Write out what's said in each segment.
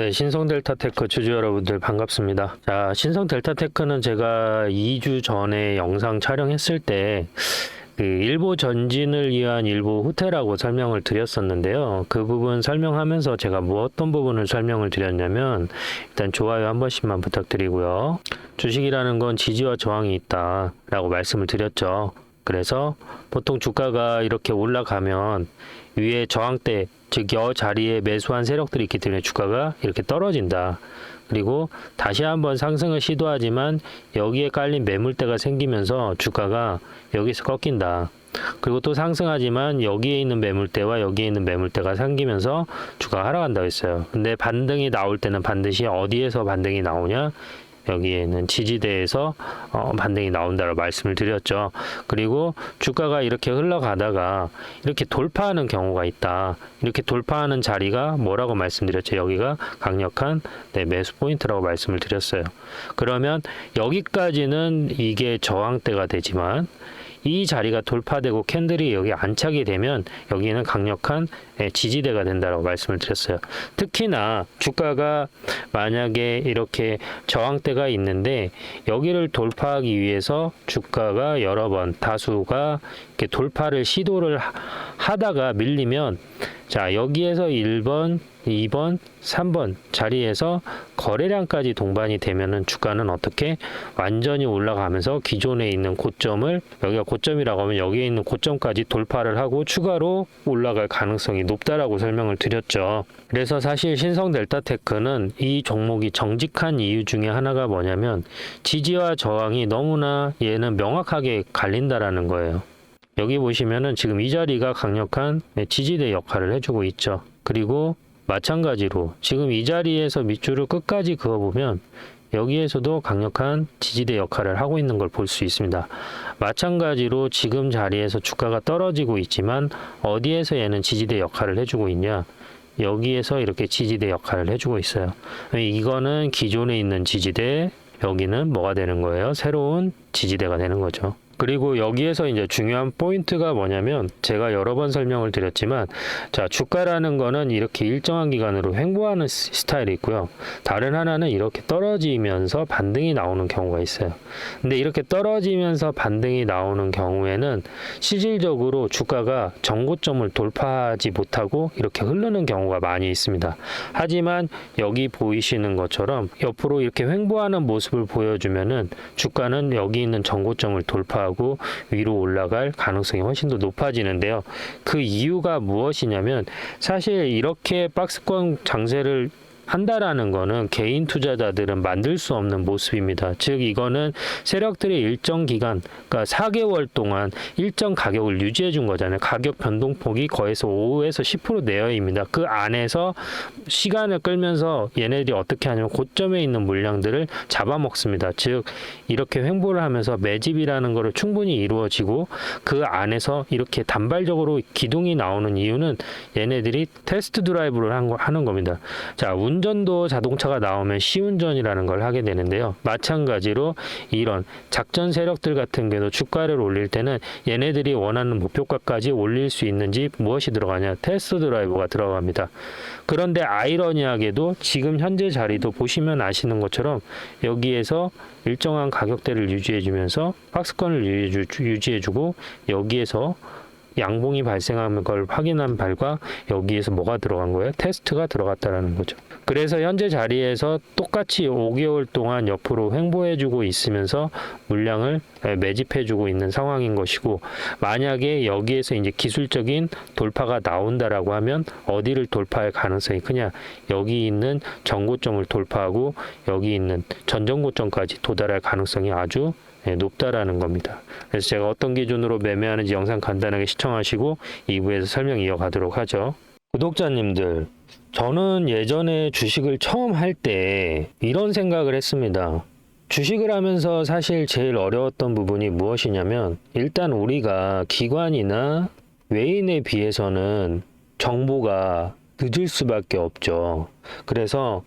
네, 신성 델타테크 주주 여러분들 반갑습니다. 자, 신성 델타테크는 제가 2주 전에 영상 촬영했을 때 그 일보 전진을 위한 일부 후퇴라고 설명을 드렸었는데요. 그 부분 설명하면서 제가 뭐 어떤 부분을 설명을 드렸냐면 일단 좋아요 한 번씩만 부탁드리고요. 주식이라는 건 지지와 저항이 있다라고 말씀을 드렸죠. 그래서 보통 주가가 이렇게 올라가면 위에 저항대 즉 여 자리에 매수한 세력들이 있기 때문에 주가가 이렇게 떨어진다. 그리고 다시 한번 상승을 시도하지만 여기에 깔린 매물대가 생기면서 주가가 여기서 꺾인다. 그리고 또 상승하지만 여기에 있는 매물대와 여기에 있는 매물대가 생기면서 주가가 하락한다고 했어요. 근데 반등이 나올 때는 반드시 어디에서 반등이 나오냐? 여기에는 지지대에서 어, 반등이 나온다고 말씀을 드렸죠. 그리고 주가가 이렇게 흘러가다가 이렇게 돌파하는 경우가 있다. 이렇게 돌파하는 자리가 뭐라고 말씀드렸죠? 여기가 강력한 네, 매수 포인트라고 말씀을 드렸어요. 그러면 여기까지는 이게 저항대가 되지만 이 자리가 돌파되고 캔들이 여기 안착이 되면 여기는 강력한 예, 지지대가 된다고 말씀을 드렸어요. 특히나 주가가 만약에 이렇게 저항대가 있는데 여기를 돌파하기 위해서 주가가 여러 번 다수가 이렇게 돌파를 시도를 하- 하다가 밀리면 자 여기에서 1번, 2번, 3번 자리에서 거래량까지 동반이 되면은 주가는 어떻게 완전히 올라가면서 기존에 있는 고점을 여기가 고점이라고 하면 여기에 있는 고점까지 돌파를 하고 추가로 올라갈 가능성이 높다라고 설명을 드렸죠. 그래서 사실 신성 델타테크는 이 종목이 정직한 이유 중에 하나가 뭐냐면 지지와 저항이 너무나 얘는 명확하게 갈린다라는 거예요. 여기 보시면은 지금 이 자리가 강력한 지지대 역할을 해주고 있죠. 그리고 마찬가지로 지금 이 자리에서 밑줄을 끝까지 그어보면 여기에서도 강력한 지지대 역할을 하고 있는 걸 볼 수 있습니다. 마찬가지로 지금 자리에서 주가가 떨어지고 있지만 어디에서 얘는 지지대 역할을 해주고 있냐? 여기에서 이렇게 지지대 역할을 해주고 있어요. 이거는 기존에 있는 지지대, 여기는 뭐가 되는 거예요? 새로운 지지대가 되는 거죠. 그리고 여기에서 이제 중요한 포인트가 뭐냐면 제가 여러 번 설명을 드렸지만 자 주가라는 거는 이렇게 일정한 기간으로 횡보하는 스- 스타일이 있고요. 다른 하나는 이렇게 떨어지면서 반등이 나오는 경우가 있어요. 근데 이렇게 떨어지면서 반등이 나오는 경우에는 실질적으로 주가가 정고점을 돌파하지 못하고 이렇게 흐르는 경우가 많이 있습니다. 하지만 여기 보이시는 것처럼 옆으로 이렇게 횡보하는 모습을 보여주면은 주가는 여기 있는 정고점을 돌파하고 위로 올라갈 가능성이 훨씬 더 높아지는데요. 그 이유가 무엇이냐면 사실 이렇게 박스권 장세를 한다라는 거는 개인 투자자들은 만들 수 없는 모습입니다. 즉 이거는 세력들이 일정 기간, 그러니까 4개월 동안 일정 가격을 유지해 준 거잖아요. 가격 변동폭이 거에서 5에서 10% 내외입니다. 그 안에서 시간을 끌면서 얘네들이 어떻게 하냐면 고점에 있는 물량들을 잡아먹습니다. 즉 이렇게 횡보를 하면서 매집이라는 거를 충분히 이루어지고 그 안에서 이렇게 단발적으로 기둥이 나오는 이유는 얘네들이 테스트 드라이브를 한 거- 하는 겁니다. 자, 운 전도 자동차가 나오면 시운전이라는 걸 하게 되는데요. 마찬가지로 이런 작전 세력들 같은 경우도 주가를 올릴 때는 얘네들이 원하는 목표가까지 올릴 수 있는지 무엇이 들어가냐? 테스트 드라이브가 들어갑니다. 그런데 아이러니하게도 지금 현재 자리도 보시면 아시는 것처럼 여기에서 일정한 가격대를 유지해주면서 박스권을 유지해주- 유지해주고 여기에서 양봉이 발생하는 걸 확인한 발과 여기에서 뭐가 들어간 거예요? 테스트가 들어갔다라는 거죠. 그래서 현재 자리에서 똑같이 5개월 동안 옆으로 횡보해주고 있으면서 물량을 매집해주고 있는 상황인 것이고 만약에 여기에서 이제 기술적인 돌파가 나온다라고 하면 어디를 돌파할 가능성이 크냐? 여기 있는 전고점을 돌파하고 여기 있는 전전고점까지 도달할 가능성이 아주 네, 높다라는 겁니다. 그래서 제가 어떤 기준으로 매매하는지 영상 간단하게 시청하시고 2부에서 설명 이어가도록 하죠. 구독자님들, 저는 예전에 주식을 처음 할 때 이런 생각을 했습니다. 주식을 하면서 사실 제일 어려웠던 부분이 무엇이냐면 일단 우리가 기관이나 외인에 비해서는 정보가 늦을 수밖에 없죠. 그래서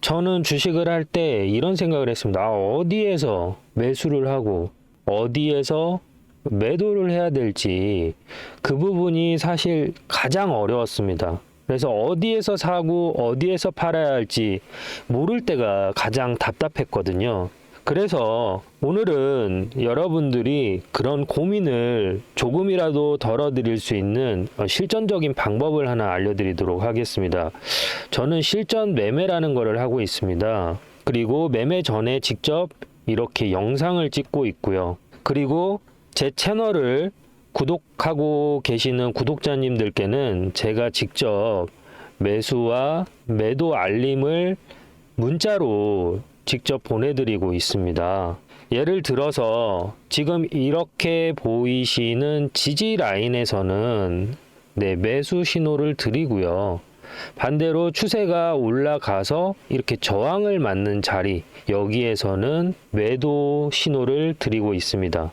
저는 주식을 할 때 이런 생각을 했습니다. 아, 어디에서 매수를 하고 어디에서 매도를 해야 될지 그 부분이 사실 가장 어려웠습니다. 그래서 어디에서 사고 어디에서 팔아야 할지 모를 때가 가장 답답했거든요. 그래서 오늘은 여러분들이 그런 고민을 조금이라도 덜어드릴 수 있는 어, 실전적인 방법을 하나 알려드리도록 하겠습니다. 저는 실전 매매라는 것을 하고 있습니다. 그리고 매매 전에 직접 이렇게 영상을 찍고 있고요. 그리고 제 채널을 구독하고 계시는 구독자님들께는 제가 직접 매수와 매도 알림을 문자로 직접 보내드리고 있습니다. 예를 들어서 지금 이렇게 보이시는 지지 라인에서는 네, 매수 신호를 드리고요. 반대로 추세가 올라가서 이렇게 저항을 맞는 자리 여기에서는 매도 신호를 드리고 있습니다.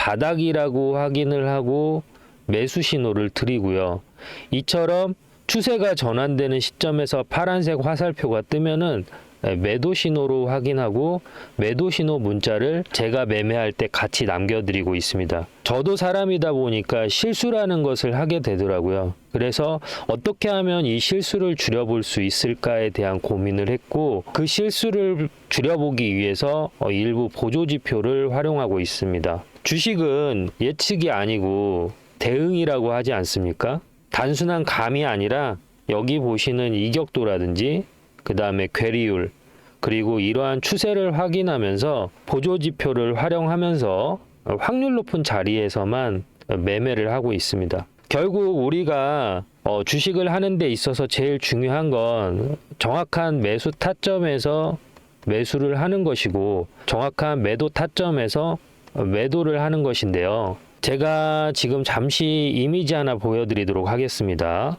바닥이라고 확인을 하고 매수 신호를 드리고요. 이처럼 추세가 전환되는 시점에서 파란색 화살표가 뜨면은 매도 신호로 확인하고 매도 신호 문자를 제가 매매할 때 같이 남겨드리고 있습니다. 저도 사람이다 보니까 실수라는 것을 하게 되더라고요. 그래서 어떻게 하면 이 실수를 줄여볼 수 있을까에 대한 고민을 했고 그 실수를 줄여보기 위해서 어, 일부 보조 지표를 활용하고 있습니다. 주식은 예측이 아니고 대응이라고 하지 않습니까? 단순한 감이 아니라 여기 보시는 이격도라든지 그 다음에 괴리율 그리고 이러한 추세를 확인하면서 보조 지표를 활용하면서 확률 높은 자리에서만 매매를 하고 있습니다. 결국 우리가 어, 주식을 하는 데 있어서 제일 중요한 건 정확한 매수 타점에서 매수를 하는 것이고 정확한 매도 타점에서 매도를 하는 것인데요. 제가 지금 잠시 이미지 하나 보여드리도록 하겠습니다.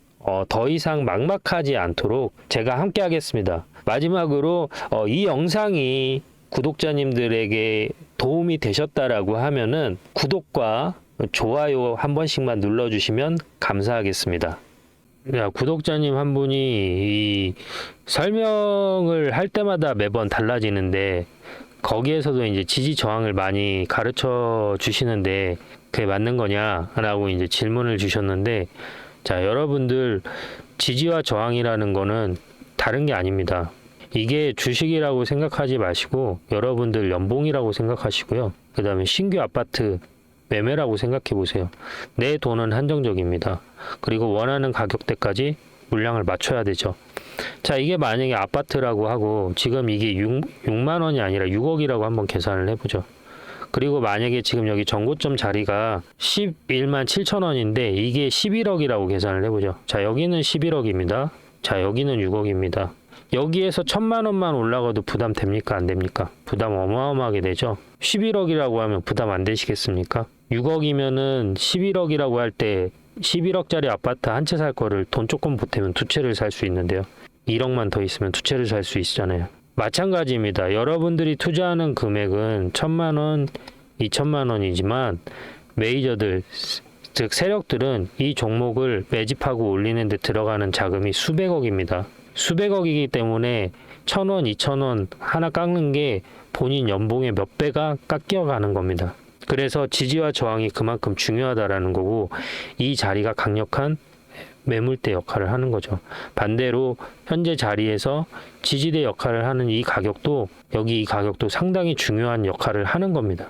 어, 더 이상 막막하지 않도록 제가 함께 하겠습니다. 마지막으로 어, 이 영상이 구독자님들에게 도움이 되셨다라고 하면은 구독과 좋아요 한 번씩만 눌러주시면 감사하겠습니다. 야, 구독자님 한 분이 이 설명을 할 때마다 매번 달라지는데 거기에서도 이제 지지 저항을 많이 가르쳐 주시는데 그게 맞는 거냐라고 이제 질문을 주셨는데 자, 여러분들 지지와 저항이라는 거는 다른 게 아닙니다. 이게 주식이라고 생각하지 마시고 여러분들 연봉이라고 생각하시고요. 그 다음에 신규 아파트 매매라고 생각해 보세요. 내 돈은 한정적입니다. 그리고 원하는 가격대까지 물량을 맞춰야 되죠. 자, 이게 만약에 아파트라고 하고 지금 이게 6, 6만 원이 아니라 6억이라고 한번 계산을 해보죠. 그리고 만약에 지금 여기 정고점 자리가 11만 7천 원인데 이게 11억이라고 계산을 해보죠. 자, 여기는 11억입니다. 자, 여기는 6억입니다. 여기에서 천만 원만 올라가도 부담 됩니까? 안 됩니까? 부담 어마어마하게 되죠. 11억이라고 하면 부담 안 되시겠습니까? 6억이면은 11억이라고 할 때 11억짜리 아파트 한 채 살 거를 돈 조금 보태면 두 채를 살 수 있는데요. 1억만 더 있으면 두 채를 살 수 있잖아요. 마찬가지입니다. 여러분들이 투자하는 금액은 천만 원, 이천만 원이지만 메이저들 즉 세력들은 이 종목을 매집하고 올리는 데 들어가는 자금이 수백억입니다. 수백억이기 때문에 천 원, 이천 원 하나 깎는 게 본인 연봉의 몇 배가 깎여가는 겁니다. 그래서 지지와 저항이 그만큼 중요하다라는 거고 이 자리가 강력한 매물대 역할을 하는 거죠. 반대로 현재 자리에서 지지대 역할을 하는 이 가격도 여기 이 가격도 상당히 중요한 역할을 하는 겁니다.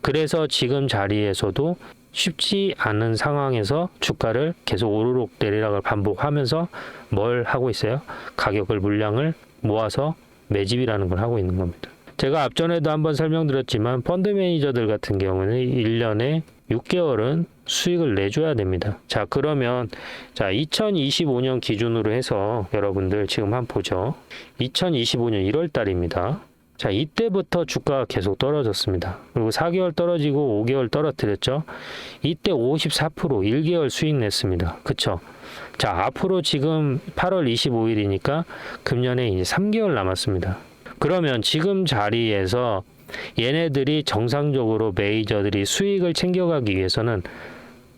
그래서 지금 자리에서도 쉽지 않은 상황에서 주가를 계속 오르락 내리락을 반복하면서 뭘 하고 있어요? 가격을 물량을 모아서 매집이라는 걸 하고 있는 겁니다. 제가 앞전에도 한번 설명드렸지만 펀드 매니저들 같은 경우는 1년에 6개월은 수익을 내줘야 됩니다. 자, 그러면 자, 2025년 기준으로 해서 여러분들 지금 한번 보죠. 2025년 1월 달입니다. 자, 이때부터 주가가 계속 떨어졌습니다. 그리고 4개월 떨어지고 5개월 떨어뜨렸죠. 이때 54% 1개월 수익 냈습니다. 그쵸? 자, 앞으로 지금 8월 25일이니까 금년에 이제 3개월 남았습니다. 그러면 지금 자리에서 얘네들이 정상적으로 메이저들이 수익을 챙겨가기 위해서는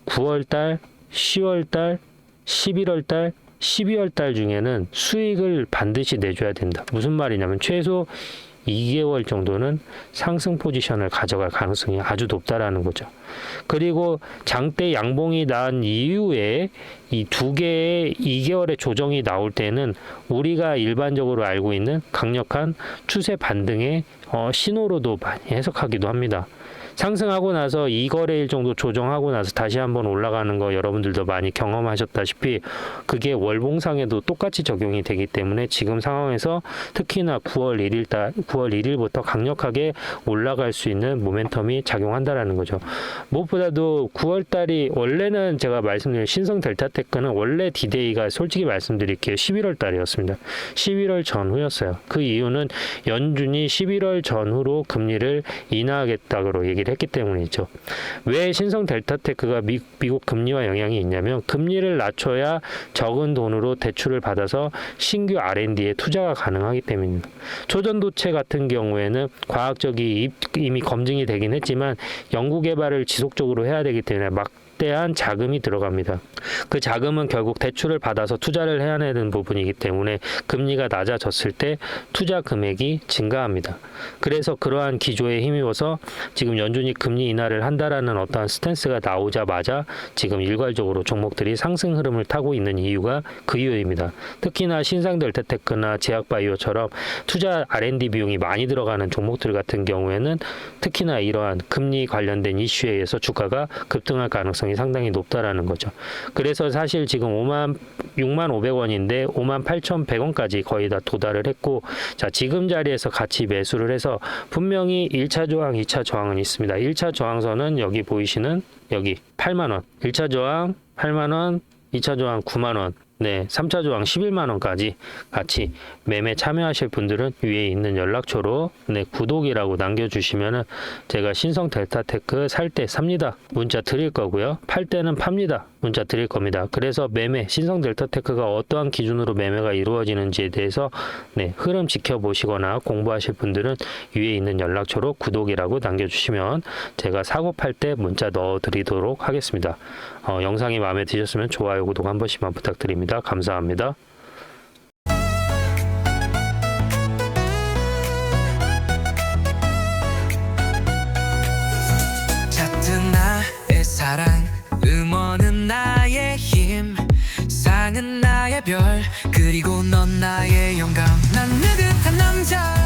9월 달, 10월 달, 11월 달, 12월 달 중에는 수익을 반드시 내줘야 된다. 무슨 말이냐면 최소 2개월 정도는 상승 포지션을 가져갈 가능성이 아주 높다라는 거죠. 그리고 장대 양봉이 난 이후에 이 두 개의 2개월의 조정이 나올 때는 우리가 일반적으로 알고 있는 강력한 추세 반등의 어, 신호로도 많이 해석하기도 합니다. 상승하고 나서 2거래일 정도 조정하고 나서 다시 한번 올라가는 거 여러분들도 많이 경험하셨다시피 그게 월봉상에도 똑같이 적용이 되기 때문에 지금 상황에서 특히나 9월 1일 달 9월 1일부터 강력하게 올라갈 수 있는 모멘텀이 작용한다라는 거죠. 무엇보다도 9월 달이 원래는 제가 말씀드린 신성 델타 테크는 원래 디데이가 솔직히 말씀드릴게요. 11월 달이었습니다. 11월 전후였어요. 그 이유는 연준이 11월 전후로 금리를 인하하겠다고 얘기 를 했기 때문이죠. 왜 신성 델타테크가 미, 미국 금리와 영향이 있냐면 금리를 낮춰야 적은 돈으로 대출을 받아서 신규 R&D에 투자가 가능하기 때문입니다. 초전도체 같은 경우에는 과학적이 이미 검증이 되긴 했지만 연구 개발을 지속적으로 해야 되기 때문에 막 막대한 자금이 들어갑니다. 그 자금은 결국 대출을 받아서 투자를 해야 되는 부분이기 때문에 금리가 낮아졌을 때 투자 금액이 증가합니다. 그래서 그러한 기조에 힘입어서 지금 연준이 금리 인하를 한다라는 어떠한 스탠스가 나오자마자 지금 일괄적으로 종목들이 상승 흐름을 타고 있는 이유가 그 이유입니다. 특히나 신상 델타테크나 제약바이오처럼 투자 R&D 비용이 많이 들어가는 종목들 같은 경우에는 특히나 이러한 금리 관련된 이슈에 의해서 주가가 급등할 가능성이 상당히 높다라는 거죠. 그래서 사실 지금 5만 6만 500원인데 5만 8,100원까지 거의 다 도달을 했고 자, 지금 자리에서 같이 매수를 해서 분명히 1차 저항, 2차 저항은 있습니다. 1차 저항선은 여기 보이시는 여기 8만 원. 1차 저항 8만 원, 2차 저항 9만 원. 네, 3차 조항 11만 원까지 같이 매매 참여하실 분들은 위에 있는 연락처로 네, 구독이라고 남겨 주시면은 제가 신성 델타테크 살 때 삽니다. 문자 드릴 거고요. 팔 때는 팝니다. 문자 드릴 겁니다. 그래서 매매 신성 델타테크가 어떠한 기준으로 매매가 이루어지는지에 대해서 네, 흐름 지켜보시거나 공부하실 분들은 위에 있는 연락처로 구독이라고 남겨 주시면 제가 사고 팔 때 문자 넣어 드리도록 하겠습니다. 어, 영상이 마음에 드셨으면 좋아요, 구독 한 번씩만 부탁드립 니다. 감사합니다. 사랑 음원은 나의 힘 상은 나의 별 그리고 넌 나의 영감 난 느긋한 남자